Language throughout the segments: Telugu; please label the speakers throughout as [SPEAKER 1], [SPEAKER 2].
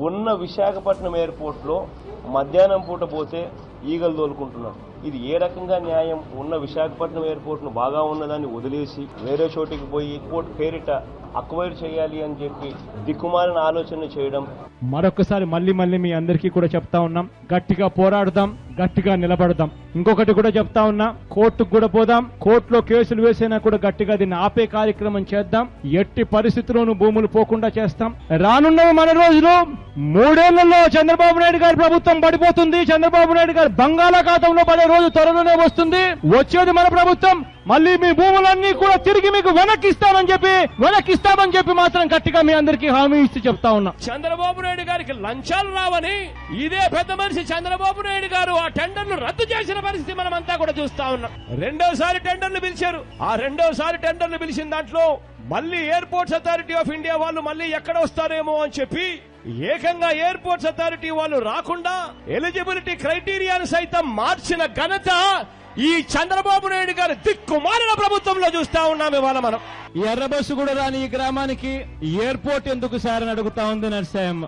[SPEAKER 1] ఉన్న విశాఖపట్నం ఎయిర్పోర్ట్లో మధ్యాహ్నం పూట పోతే ఈగలు తోలుకుంటున్నాం ఇది ఏ రకంగా న్యాయం? ఉన్న విశాఖపట్నం ఎయిర్పోర్ట్ను బాగా ఉన్నదాన్ని వదిలేసి వేరే చోటికి పోయి ఎయిర్పోర్ట్ పేరిట అక్వైర్ చేయాలి అని చెప్పి దిక్కుమాలిన ఆలోచన చేయడం.
[SPEAKER 2] మరొకసారి మళ్ళీ మళ్ళీ మీ అందరికీ కూడా చెప్తా ఉన్నాం. గట్టిగా పోరాడదాం గట్టిగా నిలబడదాం. ఇంకొకటి కూడా చెప్తా ఉన్నా కోర్టుకు కూడా పోదాం. కోర్టులో కేసులు వేసినా కూడా గట్టిగా దీన్ని ఆపే కార్యక్రమం చేద్దాం. ఎట్టి పరిస్థితుల్లోనూ భూములు పోకుండా చేస్తాం. రానున్న మన రోజులు మూడేళ్ళలో చంద్రబాబు నాయుడు గారి ప్రభుత్వం పడిపోతుంది. చంద్రబాబు నాయుడు గారి బంగాళాఖాతంలో పడే రోజు త్వరలోనే వస్తుంది. వచ్చేది మన ప్రభుత్వం. మళ్ళీ మీ భూములన్నీ కూడా తిరిగి మీకు వెనక్కిస్తామని చెప్పి వెనక్కిస్తామని చెప్పి మాత్రం గట్టిగా మీ అందరికీ హామీ ఇస్తూ చెప్తా ఉన్నా.
[SPEAKER 3] చంద్రబాబు నాయుడు గారికి లంచాలు రావని ఇదే పెద్ద మనిషి చంద్రబాబు నాయుడు గారు ఆ టెండర్లు రద్దు చేసిన పరిస్థితి మనమంతా కూడా చూస్తా ఉన్నాం. రెండోసారి టెండర్లు పిలిచారు. ఆ రెండోసారి టెండర్లు పిలిచిన దాంట్లో మళ్ళీ ఎయిర్పోర్ట్స్ అథారిటీ ఆఫ్ ఇండియా వాళ్ళు మళ్ళీ ఎక్కడ వస్తారేమో అని చెప్పి ఏకంగా ఎయిర్పోర్ట్స్ అథారిటీ వాళ్ళు రాకుండా ఎలిజిబిలిటీ క్రైటీరియాను సైతం మార్చిన ఘనత ఈ చంద్రబాబు నాయుడు గారి దిక్కుమాలిన ప్రభుత్వంలో చూస్తా ఉన్నాం ఇవాళ మనం.
[SPEAKER 2] ఎర్ర బస్సు కూడా రాని ఈ గ్రామానికి ఎయిర్పోర్ట్ ఎందుకు సార్ అని అడుగుతా ఉంది నర్సాయమ్మ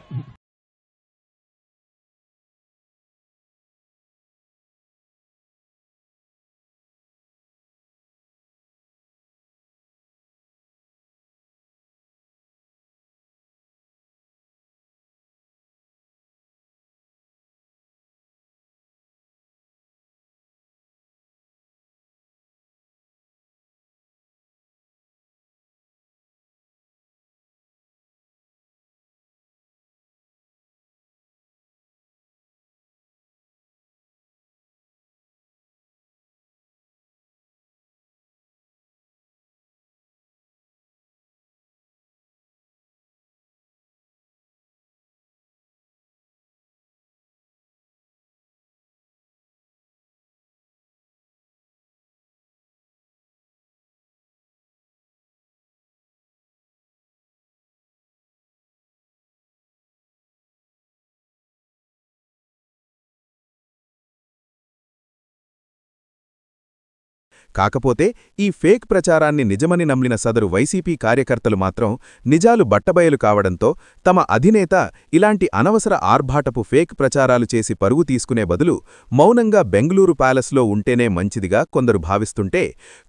[SPEAKER 4] కాకపోతే ఈ ఫేక్ ప్రచారాన్ని నిజమని నమ్మిన సదరు వైసీపీ కార్యకర్తలు మాత్రం నిజాలు బట్టబయలు కావడంతో తమ అధినేత ఇలాంటి అనవసర ఆర్భాటపు ఫేక్ ప్రచారాలు చేసి పరుగు తీసుకునే బదులు మౌనంగా బెంగళూరు ప్యాలెస్లో ఉంటేనే మంచిదిగా కొందరు భావిస్తుంటే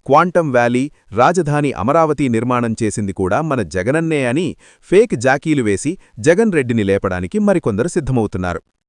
[SPEAKER 4] క్వాంటం వ్యాలీ రాజధాని అమరావతి నిర్మాణం చేసింది కూడా మన జగనన్నే అని ఫేక్ జాకీలు వేసి జగన్ రెడ్డిని లేపడానికి మరికొందరు సిద్ధమవుతున్నారు.